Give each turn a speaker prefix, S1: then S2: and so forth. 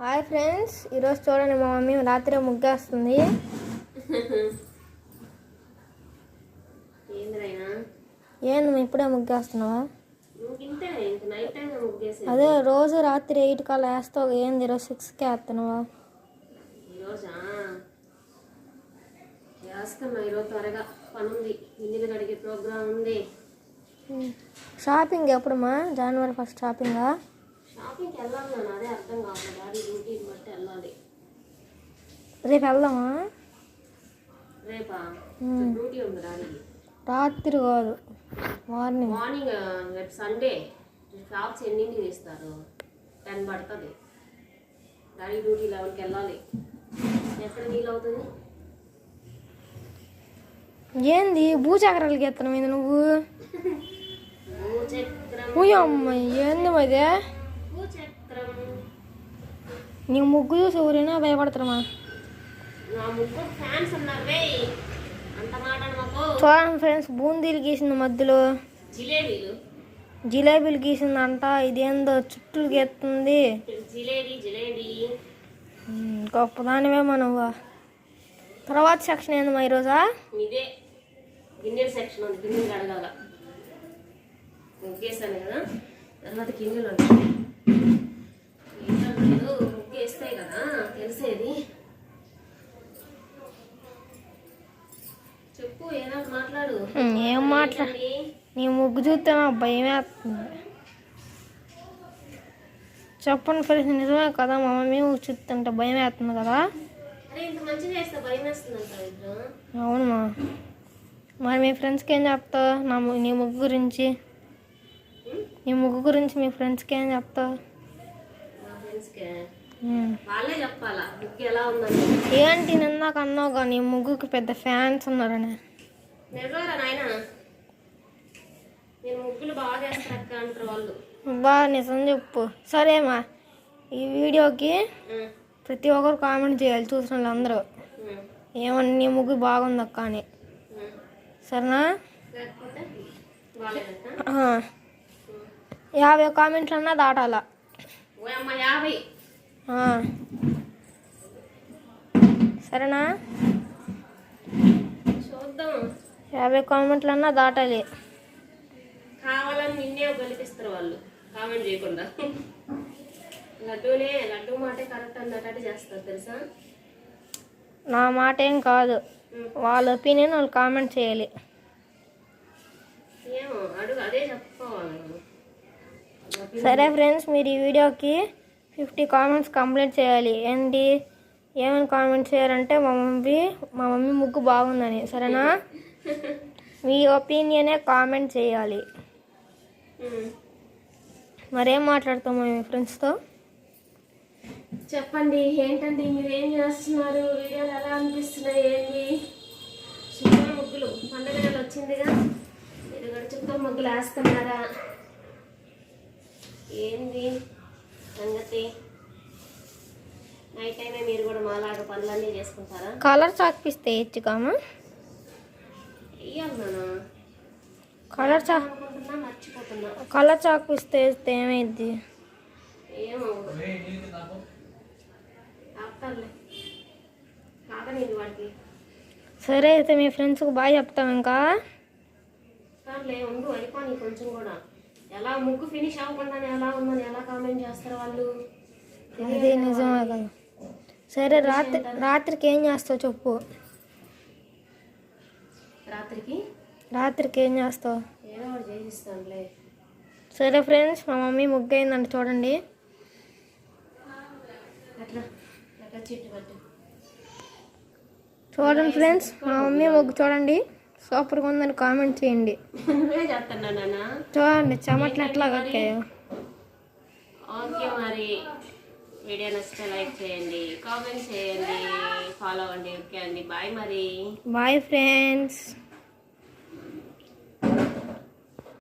S1: Hi friends ఈరోజు చూడండి మా మమ్మీ రాత్రి ముగ్గేస్తుంది. ఏంది ఇప్పుడే ముగ్గేస్తున్నావా? అదే రోజు రాత్రి ఎయిట్ కల్లా వేస్తావు ఏంది ఈరోజు సిక్స్కి వేస్తున్నావా?
S2: త్వరగా. కడిగే ప్రోగ్రామ్ ఉంది.
S1: షాపింగ్ ఎప్పుడమ్మా? జనవరి ఫస్ట్ షాపింగా
S2: షాపింగ్కి వెళ్ళాలి నేను అదే అర్థం కావాలి డాడీ డ్యూటీని బట్టి వెళ్ళాలి.
S1: రేపు వెళ్దామా?
S2: రేపా? డ్యూటీ ఉంది
S1: రాత్రి కాదు. మార్నింగ్.
S2: మార్నింగ్ రేపు సండే. షాప్స్ ఎన్నింటికి తీస్తారు? టెన్ పడుతుంది. డాడీ డ్యూటీ లెవెన్కి వెళ్ళాలి. ఎక్కడ వీలు అవుతుంది?
S1: ఏంది? భూచక్రాలకి ఎత్తనం ఇది నువ్వు?
S2: భూచక్రం
S1: ఏంది మదే
S2: భూచక్రం
S1: నీ ముగ్గు చూసి ఊరినా భయపడతారమ్మా చూడండి ఫ్రెండ్స్ బూందీలు గీసింది మధ్యలో.
S2: జిలేబీలు.
S1: జిలేబీలు గీసిందంట ఇదేందో చుట్టూ గీస్తుంది. ఉమ్, గొప్పదానివే మనవ్వా తర్వాత సెక్షన్ ఏందమ్మా ఈరోజా?
S2: ఇదే గిన్నెల సెక్షన్ ఉంది గిన్నెలు కడగాల. ముగ్గేసాను కదా తర్వాత గిన్నెలు ఉంటాయి ఏంటో ముగ్గేస్తాయి కదా తెలిసేది చెప్పు ఏదో మాట్లాడు
S1: ఉమ్, ఏం మాట్లా? నీ ముగ్గు చూస్తే నాకు భయం వేస్తుంది. చెప్పండి ఫ్రెండ్స్ నిజమే కదా మా మమ్మీ ముగ్గు చూస్తుంటే భయం వేస్తుంది కదా? అవునమ్మా మరి మీ ఫ్రెండ్స్కి ఏం చెప్తావు నా నీ ముగ్గు గురించి. నీ ముగ్గు గురించి మీ ఫ్రెండ్స్కి ఏం చెప్తావు.
S2: వాళ్ళే చెప్పాలా? బుక్ ఎలా ఉందని
S1: ఏంటి నిందాక అన్నావు కానీ ముగ్గుకి పెద్ద ఫ్యాన్స్ ఉన్నారని?
S2: నిజమరా నాయన? నేను ముగ్గులు బాగా అంటారు వాళ్ళు.
S1: బా నిజం చెప్పు. సరేమా ఈ వీడియోకి ప్రతి ఒక్కరు కామెంట్ చేయాలి చూసిన వాళ్ళందరూ. ఏమన్నా నీ ముగ్గు బాగుంది అక్క అని. సరేనా. యాభై కామెంట్లు అన్నా దాటాలా
S2: యాభై.
S1: సరేనా?
S2: చూద్దాం.
S1: యాభై కామెంట్లు అన్నా దాటాలి.
S2: కావాలని నిన్నే గెలిపిస్తారు వాళ్ళు. కామెంట్ చేయకుండా. లడ్డూనే లడ్డూ మాటే కరెక్ట్ అన్నట్టు చేస్తారు తెలుసా?
S1: నా మాట ఏం కాదు వాళ్ళ ఒపీనియన్ వాళ్ళు కామెంట్ చేయాలి. సరే ఫ్రెండ్స్ మీరు ఈ వీడియోకి ఫిఫ్టీ కామెంట్స్ కంప్లీట్ చేయాలి. ఏంటి? ఏమని కామెంట్ చేయాలంటే మా మమ్మీ మా మమ్మీ ముగ్గు బాగుందని. సరేనా? మీ ఒపీనియనే కామెంట్ చేయాలి. మరేం మాట్లాడతాం మేము ఫ్రెండ్స్తో?
S2: చెప్పండి ఏంటండి మీరు ఏం చేస్తున్నారు? వీడియోలు ఎలా అనిపిస్తున్నాయి ఏంటి? చుక్కల ముగ్గులు పండుగ వచ్చిందిగా. మీరు కూడా చుక్కల ముగ్గులు వేస్తున్నారా? ఏంది? సంగతి నైట్ అయినా మీరు కూడా మాలాగా పనులన్నీ చేసుకుంటారా?
S1: కలర్ చాక్పిస్తే
S2: నాన్న.
S1: కలర్ చా
S2: మర్చిపోతున్నా.
S1: కలర్ చాక్పిస్తే వేస్తే ఏమైంది సరే అయితే మీ ఫ్రెండ్స్కి బాగా చెప్తాం ఇంకా.
S2: ఉండు అయిపోయి కొంచెం కూడా. ఎలా ముగ్గు ఫినిష్ అవ్వకుండానే ఎలా ఉందని ఎలా కామెంట్ చేస్తారు వాళ్ళు?
S1: అది నిజమే కదా. సరే రాత్రి రాత్రికి ఏం చేస్తావు చెప్పు.
S2: రాత్రికి?
S1: రాత్రికి ఏం చేస్తావు?
S2: ఏదో ఒకటి చేసిస్తానులే
S1: సరే ఫ్రెండ్స్ మా మమ్మీ ముగ్గు అయిందండి చూడండి చూడండి ఫ్రెండ్స్ మా మమ్మీ ముగ్గు చూడండి. సూపర్గా ఉందని కామెంట్ చేయండి.
S2: నువ్వే చేస్తున్నా నాన్న.
S1: చూడండి చెమట్లు ఎట్లా కక్కాయో.
S2: ఓకే మరి. వీడియో నచ్చితే లైక్ చేయండి కామెంట్ చేయండి ఫాలో అవ్వండి. ఓకే అండి బాయ్ మరి.
S1: Bye friends.